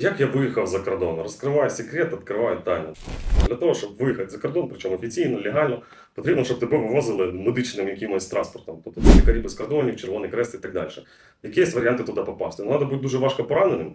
Як я виїхав за кордон? Розкриваю секрет, відкриваю тайну. Для того, щоб виїхати за кордон, причому офіційно, легально, потрібно, щоб тебе вивозили медичним якимось транспортом. Тобто лікарі без кордонів, Червоний Крест і так далі. Які є варіанти туди попасти? Ну, треба бути дуже важко пораненим.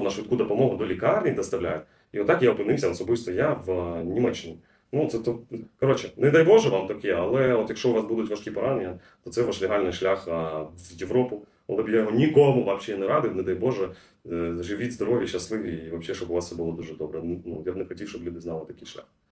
на швидку допомогу до лікарні доставляють. І отак я опинився особисто я в е, Німеччині. Ну, це то коротше, не дай Боже вам таке, але от якщо у вас будуть важкі поранення, то це ваш легальний шлях а, в Європу. Але б я його нікому взагалі не радив, не дай Боже. Е, Живіть здорові, щасливі і взагалі, щоб у вас все було дуже добре. Ну, я б не хотів, щоб люди знали такий шлях.